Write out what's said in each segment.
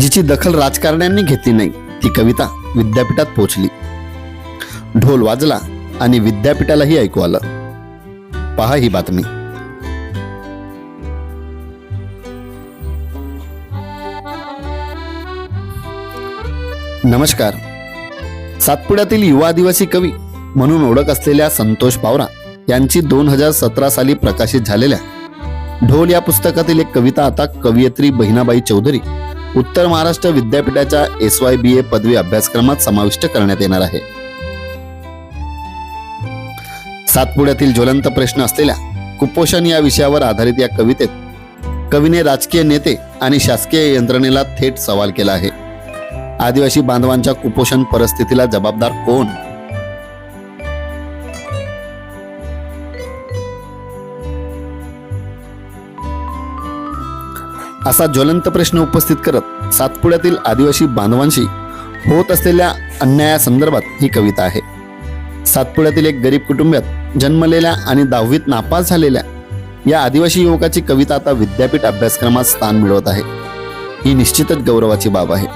जिची दखल राजकारण्यांनी घेतली नाही ती कविता विद्यापीठात पोहोचली ढोल वाजला आणि विद्यापीठालाही ऐकू आलं. पहा ही बातमी. नमस्कार. सातपुड्यातील युवा आदिवासी कवी म्हणून ओळख असलेल्या संतोष पावरा यांची दोन हजार सतरा साली प्रकाशित झालेल्या ढोल या पुस्तकातील एक कविता आता कवयित्री बहिणाबाई चौधरी उत्तर महाराष्ट्र विद्यापीठाच्या एस वाय बी ए पदवी अभ्यासक्रमात समाविष्ट करण्यात येणार आहे. सातपुड्यातील ज्वलंत प्रश्न असलेल्या कुपोषण या विषयावर आधारित या कवितेत कवीने राजकीय नेते आणि शासकीय यंत्रणेला थेट सवाल केला आहे. आदिवासी बांधवांच्या कुपोषण परिस्थितीला जबाबदार कोण? असा ज्वलंत प्रश्न उपस्थित करत सातपुड्यातील आदिवासी बांधवांशी होत असलेल्या अन्यायासंदर्भात ही कविता आहे. सातपुड्यातील एक गरीब कुटुंबात जन्मलेल्या आणि दहावीत नापास झालेल्या या आदिवासी युवकाची कविता आता विद्यापीठ अभ्यासक्रमात स्थान मिळवत आहे. ही निश्चितच गौरवाची बाब आहे.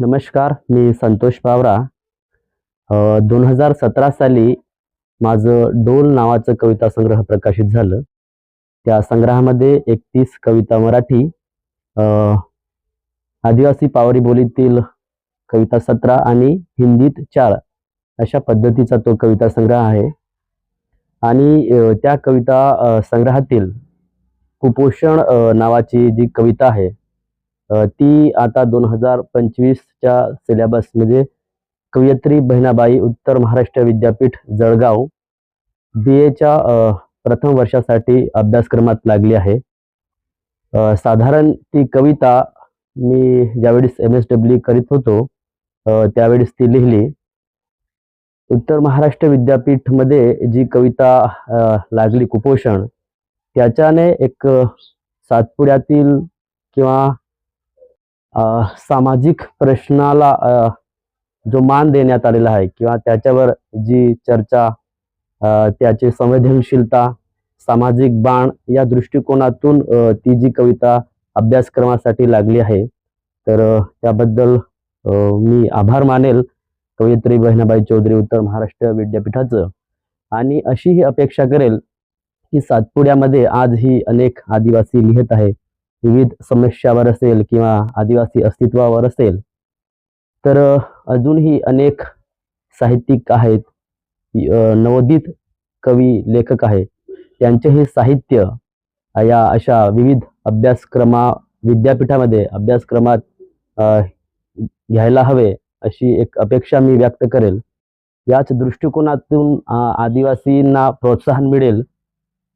नमस्कार मी संतोष पावरा. दोन हजार सतरा साली माझं डोल नावाचं कविता संग्रह प्रकाशित झालं. त्या संग्रहामध्ये एकतीस कविता मराठी आदिवासी पावरी बोलीतील कविता सतरा आणि हिंदीत चार अशा पद्धतीचा तो कविता संग्रह आहे. आणि त्या कविता संग्रहातील कुपोषण नावाची जी कविता आहे ती आता दोन हजार पंचवीसच्या सिलेबस म्हणजे कवयित्री बहिणाबाई उत्तर महाराष्ट्र विद्यापीठ जळगाव बी एच्या प्रथम वर्षासाठी अभ्यासक्रमात लागली आहे. साधारण ती कविता मी ज्यावेळेस एम एस डब्ल्यू करीत होतो त्यावेळेस ती लिहिली. उत्तर महाराष्ट्र विद्यापीठमध्ये जी कविता लागली कुपोषण त्याच्याने एक सातपुड्यातील किंवा सामाजिक प्रश्नाला जो मान देण्यात आलेला आहे किंवा त्याच्यावर जी चर्चा त्याची संवेदनशीलता सामाजिक बाण या दृष्टिकोनातून ती जी कविता अभ्यासक्रमासाठी लागली आहे. तर त्याबद्दल मी आभार मानेल कवयित्री बहिणाबाई चौधरी उत्तर महाराष्ट्र विद्यापीठाचं. आणि अशी ही अपेक्षा करेल की सातपुड्यामध्ये आजही अनेक आदिवासी लिहित आहे. विविध समस्यावर असेल किंवा आदिवासी अस्तित्वावर असेल. तर अजूनही अनेक साहित्यिक आहेत नवोदित कवी लेखक आहेत त्यांचे हे साहित्य या अशा विविध अभ्यासक्रमा विद्यापीठामध्ये अभ्यासक्रमात घ्यायला हवे अशी एक अपेक्षा मी व्यक्त करेल. याच दृष्टिकोनातून आदिवासींना प्रोत्साहन मिळेल.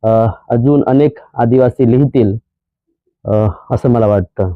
अजून अनेक आदिवासी लिहितील असं मला वाटतं.